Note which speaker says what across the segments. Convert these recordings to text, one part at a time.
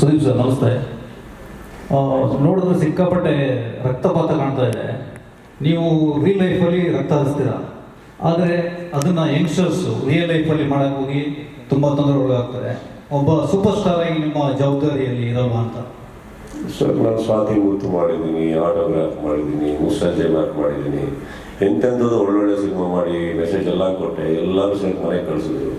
Speaker 1: Sudeep sir, ನಮಸ್ತೆ. ನೋಡಿದ್ರೆ ಸಿಕ್ಕಾಪಟ್ಟೆ ರಕ್ತಪಾತ ಕಾಣ್ತಾ ಇದೆ. ನೀವು ರಿಯಲ್ ಲೈಫಲ್ಲಿ ರಕ್ತ ಹರಿಸ್ತೀರಾ? ಆದರೆ ಅದನ್ನು ಯಂಗ್ಸ್ಟರ್ಸು ರಿಯಲ್ ಲೈಫಲ್ಲಿ ಮಾಡೋಕ್ಕೆ ಹೋಗಿ ತುಂಬ ತೊಂದರೆಗೊಳಗಾಗ್ತಾರೆ. ಒಬ್ಬ ಸೂಪರ್ ಸ್ಟಾರ್ ಆಗಿ ನಿಮ್ಮ ಜವಾಬ್ದಾರಿಯಲ್ಲಿ ಇರಲ್ವಾ ಅಂತ.
Speaker 2: ಸರ್ ನಾನು ಸ್ವಾತಿ ಗುರುತು ಮಾಡಿದ್ದೀನಿ ಆಟೋಗ್ರಾಫ್ ಮಾಡಿದ್ದೀನಿ, ಮುಸ್ಸಂಜೆ ಮ್ಯಾಪ್ ಮಾಡಿದ್ದೀನಿ. ಎಂತೆಂಥದ್ದು ಒಳ್ಳೊಳ್ಳೆ ಸಿನಿಮಾ ಮಾಡಿ ಮೆಸೇಜ್ ಎಲ್ಲ ಕೊಟ್ಟೆ, ಎಲ್ಲರೂ ಸೇರಿ ಮನೆಗೆ ಕಳಿಸಿದ್ರು.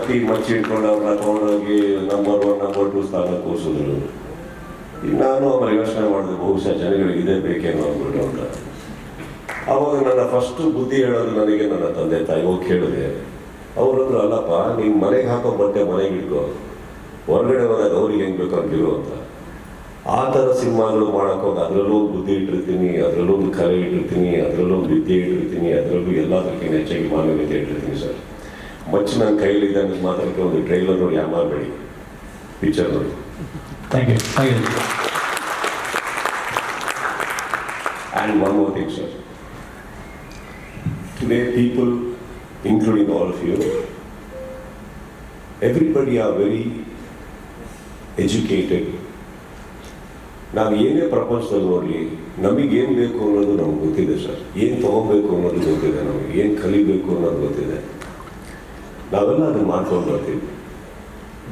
Speaker 2: ಕತ್ತಿ ಮಚ್ಚಿ ಇಟ್ಕೊಂಡು ಅವ್ರನ್ನ ತಗೊಂಡೋಗಿ ನಂಬರ್ ಒನ್ ನಂಬರ್ ಟು ಸ್ಥಾನ ಕೂರಿಸಿದ್ರು. ಈಗ ನಾನು ಅವರ ಯೋಚನೆ ಮಾಡಿದೆ, ಬಹುಶಃ ಜನಗಳಿಗೆ ಇದೇ ಬೇಕೇನೋ ಅಂದ್ಬಿಟ್ಟು ಅಂತ. ಅವಾಗ ನನ್ನ ಫಸ್ಟ್ ಬುದ್ಧಿ ಹೇಳೋದು ನನಗೆ ನನ್ನ ತಂದೆ ತಾಯಿ, ಹೋಗಿ ಕೇಳಿದೆ. ಅವರಂದ್ರು ಅಲ್ಲಪ್ಪ ನೀವು ಮನೆಗೆ ಹಾಕೋ ಬಟ್ಟೆ ಮನೆಗೆ ಇಟ್ಕೋ. ಹೊರಗಡೆ ಹೋದಾಗ ಅವ್ರಿಗೆ ಹೆಂಗ್ ಬೇಕು ಅಂತ ಅಂತ. ಆ ಥರ ಸಿನಿಮಾಗಳು ಮಾಡೋಕ್ಕೋಗಿ ಅದರಲ್ಲೂ ಬುದ್ಧಿ ಇಟ್ಟಿರ್ತೀನಿ, ಅದರಲ್ಲೂ ಒಂದು ಕಲೆ ಇಟ್ಟಿರ್ತೀನಿ, ಅದರಲ್ಲೂ ವಿದ್ಯೆ ಇಟ್ಟಿರ್ತೀನಿ, ಅದರಲ್ಲೂ ಎಲ್ಲದಕ್ಕಿಂತ ಹೆಚ್ಚಾಗಿ ಮಾನವೀಯತೆ ಇಟ್ಟಿರ್ತೀನಿ ಸರ್. ಮಚ್ಚು ನನ್ನ ಕೈಯಲ್ಲಿದೆ ನನ್ನ ಒಂದು ಟ್ರೈಲರು ಯಾವ ಮಾಡಬೇಡಿ. ಪಿಕ್ಚರ್ದು
Speaker 1: thank you thank you
Speaker 2: and one more thing sir today people including all of you everybody are very educated ನಾವು ಏನೇ ಪ್ರಪಂಚದಲ್ಲಿ ನೋಡಲಿ ನಮಗೇನು ಬೇಕು ಅನ್ನೋದು ನಮ್ಗೆ ಗೊತ್ತಿದೆ ಸರ್ ಏನು ತೊಗೋಬೇಕು ಅನ್ನೋದು ಗೊತ್ತಿದೆ ನಮಗೆ ಏನು ಕಲಿಬೇಕು ಅನ್ನೋದು ಗೊತ್ತಿದೆ. ನಾವೆಲ್ಲ ಅದನ್ನು ಮಾಡ್ಕೊಂಡು ಬರ್ತೀವಿ.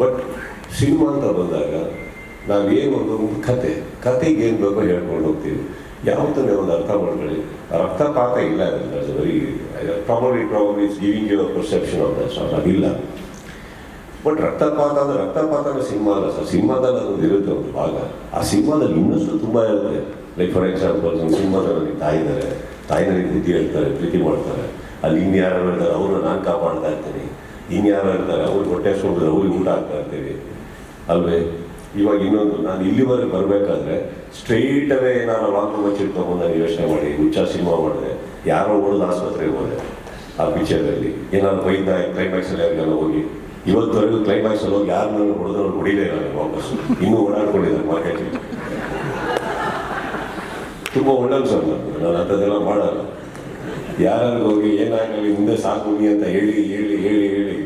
Speaker 2: ಬಟ್ ಸಿನಿಮಾ ಅಂತ ಬಂದಾಗ ನಾವು ಒಂದು ಕತೆ, ಕತೆಗೆ ಏನು ಬೇಕೋ ಹೇಳ್ಕೊಂಡು ಹೋಗ್ತೀವಿ. ಯಾವತ್ತನ್ನೇ ಒಂದು ಅರ್ಥ ಮಾಡ್ಕೊಳ್ಳಿ. ರಕ್ತಪಾತ ಇಲ್ಲ probably problem is giving your perception of that sir ಅದಿಲ್ಲ. ಬಟ್ ರಕ್ತಪಾತ ಅಂದ್ರೆ ರಕ್ತಪಾತನ ಸಿನಿಮಾ ಅಲ್ಲ ಸರ್ ಸಿನಿಮಾದಲ್ಲಿ ಅದೊಂದು ಇರುತ್ತೆ ಒಂದು ಭಾಗ. ಆ ಸಿನಿಮಾದಲ್ಲಿ ಇನ್ನಷ್ಟು ತುಂಬ ಇರುತ್ತೆ. ಲೈಕ್ ಫಾರ್ ಎಕ್ಸಾಂಪಲ್ ಒಂದು ಸಿನಿಮಾದಲ್ಲಿ ತಾಯಿದ್ದಾರೆ. ತಾಯಿ ಇದ್ದಾರೆ ತಾಯಿ ನನಗೆ ಬುದ್ಧಿ ಹೇಳ್ತಾರೆ, ಪ್ರೀತಿ ಮಾಡ್ತಾರೆ. ಅಲ್ಲಿ ಇನ್ಯಾರು ಹೇಳ್ತಾರೆ ಅವರು ನಾನು ಇನ್ಯಾರು ಇರ್ತಾರೆ ಅವ್ರಿಗೆ ಹೊಟ್ಟೆ ಸುಡಿದ್ರೆ ಅವ್ರಿಗೆ ಊಟ ಆಗ್ತಾ ಇರ್ತೀವಿ. ಅಲ್ವೇ? ಇವಾಗ ಇನ್ನೊಂದು, ನಾನು ಇಲ್ಲಿವರೆಗೆ ಬರಬೇಕಾದ್ರೆ ಸ್ಟ್ರೈಟ್ ಅವೇ ನಾನು ಲಾಂಗ್ ಮಚ್ಚಿಟ್ಕೊಂಡು ನಾನು ಯೋಚನೆ ಮಾಡಿ. ಹುಚ್ಚ ಸಿನಿಮಾ ಮಾಡಿದೆ ಯಾರೋ ಹೊಡೆದು ಆಸ್ಪತ್ರೆಗೆ ಹೋದೆ ಆ ಪಿಕ್ಚರಲ್ಲಿ ಏನಾದ್ರು ಬೈದ ಕ್ಲೈಮ್ಯಾಕ್ಸಲ್ಲಿ ಯಾರಿಗೆಲ್ಲ ಹೋಗಿ? ಇವತ್ತುವರೆಗೂ ಕ್ಲೈಮ್ಯಾಕ್ಸಲ್ಲಿ ಹೋಗಿ ಯಾರು ನಾನು ಹೊಡೆದ್ರು ಹೊಡಿಲೇ ಇಲ್ಲ ವಾಪಸ್. ಇನ್ನೂ ಓಡಾಡ್ಕೊಂಡಿದ್ದಾರೆ ಮಾರ್ಕೆಟ್ ತುಂಬ ಒಳ್ಳೆ ಸರ್ ನಾನು ನಾನು ಅಂಥದ್ದೆಲ್ಲ ಮಾಡಲ್ಲ. ಯಾರು ಹೋಗಿ, ಏನಾಗಲಿ, ಮುಂದೆ ಸಾಕು ಅಂತ ಹೇಳಿ ಹೇಳಿ ಹೇಳಿ ಹೇಳಿ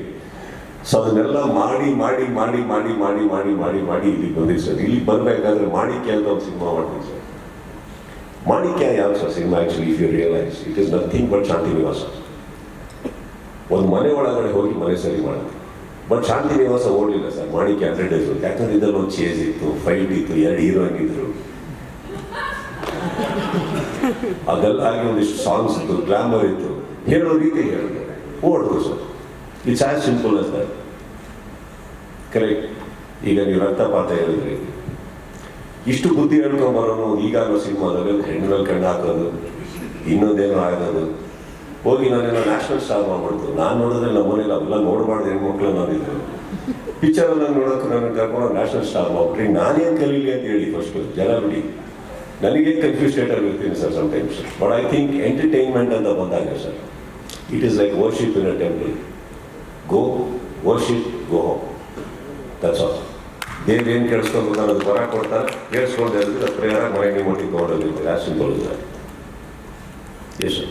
Speaker 2: ಸೊ ಅದನ್ನೆಲ್ಲ ಮಾಡಿ ಮಾಡಿ ಮಾಡಿ ಮಾಡಿ ಮಾಡಿ ಮಾಡಿ ಮಾಡಿ ಮಾಡಿ ಇಲ್ಲಿಗೆ ಬಂದಿದೆ ಸರ್. ಇಲ್ಲಿ ಬರಬೇಕಾದ್ರೆ ಮಾಣಿಕ್ಯ ಅಂತ ಒಂದು ಸಿನಿಮಾ ಮಾಡ್ತೀನಿ ಸರ್. ಮಾಣಿಕ್ಯ ಯಾವ sir cinema actually if you realize it is nothing but Shanti Nivasa ಒಂದು ಮನೆ ಒಳಗಡೆ ಹೋಗಿ ಮನೆ ಸರಿ ಮಾಡಿದೆ ಬಟ್ ಶಾಂತಿ ನಿವಾಸ ಓಡಲಿಲ್ಲ ಸರ್, ಮಾಣಿಕ್ಯ ಅಡ್ವರ್ಟೈಸ್ ಯಾಕಂದ್ರೆ ಇದರಲ್ಲಿ ಒಂದು ಚೇಜ್ ಇತ್ತು ಫೈಟ್ ಇತ್ತು, ಎರಡು ಹೀರೋ ಆಗಿದ್ರು. ಅದೆಲ್ಲ ಆಗಿ ಒಂದಿಷ್ಟು ಸಾಂಗ್ಸ್ ಇತ್ತು ಗ್ಲಾಮರ್ ಇತ್ತು. ಹೇಳೋ ರೀತಿ ಹೇಳಿದೆ. ಓಡಿದ್ರು sir. It's as simple that correct ಈಗ ನೀವು ರಕ್ತಪಾತ ಹೇಳಿದ್ರಿ ಇಷ್ಟು ಬುದ್ಧಿ ಹೇಳ್ಕೊಂಬರೋನು ಈಗ ಅನ್ನೋ ಸಿನಿಮಾದಲ್ಲಿ ಹೆಣ್ಣು ಮೇಲೆ ಕಣ್ಣು ಹಾಕೋದು ಇನ್ನೊಂದೇನೋ ಆಗೋದು ಹೋಗಿ ನಾನೇನೋ ನ್ಯಾಷನಲ್ ಸ್ಟಾರ್ ಮಾಡ್ಬಿಡ್ತು. ನಾನು ನೋಡಿದ್ರೆ ನಮ್ಮ ಮನೇಲಿ ಅವೆಲ್ಲ ನೋಡಬಾರ್ದು ಹೆಣ್ಮಕ್ಳು ಅನ್ನೋದಿದ್ರು. ಪಿಕ್ಚರಲ್ಲಿ ನೋಡೋಕೆ ನಾನು ಕರ್ಕೊಂಡು ನ್ಯಾಷನಲ್ ಸ್ಟಾರ್ ಮಾಡ್ಬಿಟ್ರಿ. ನಾನೇನು ಕಲೀಲಿ ಅಂತ ಹೇಳಿ ಫಸ್ಟ್ ಜನ ಬಿಡಿ. ನನಗೆ confuse ಆಗಿರ್ತೀನಿ sir sometimes but I think entertainment ಅಂತ ಬಂದಾಗ sir it is like worship in a temple go, worship, go home. That's all. ದೇವ್ರೇನು ಕೇಳಿಸ್ಕೊಂಡು ನಾನು ಹೊರ ಕೊಡ್ತಾರೆ ಕೇಳಿಸ್ಕೊಂಡು ಹೇಳಿದ್ರೆ ಪ್ರಯಾರ ಮನೆಗೆ ಮುಟ್ಟಿಕೊಂಡು ಅಷ್ಟು ತೋರಿಸ್ತಾರೆ ಯಶ್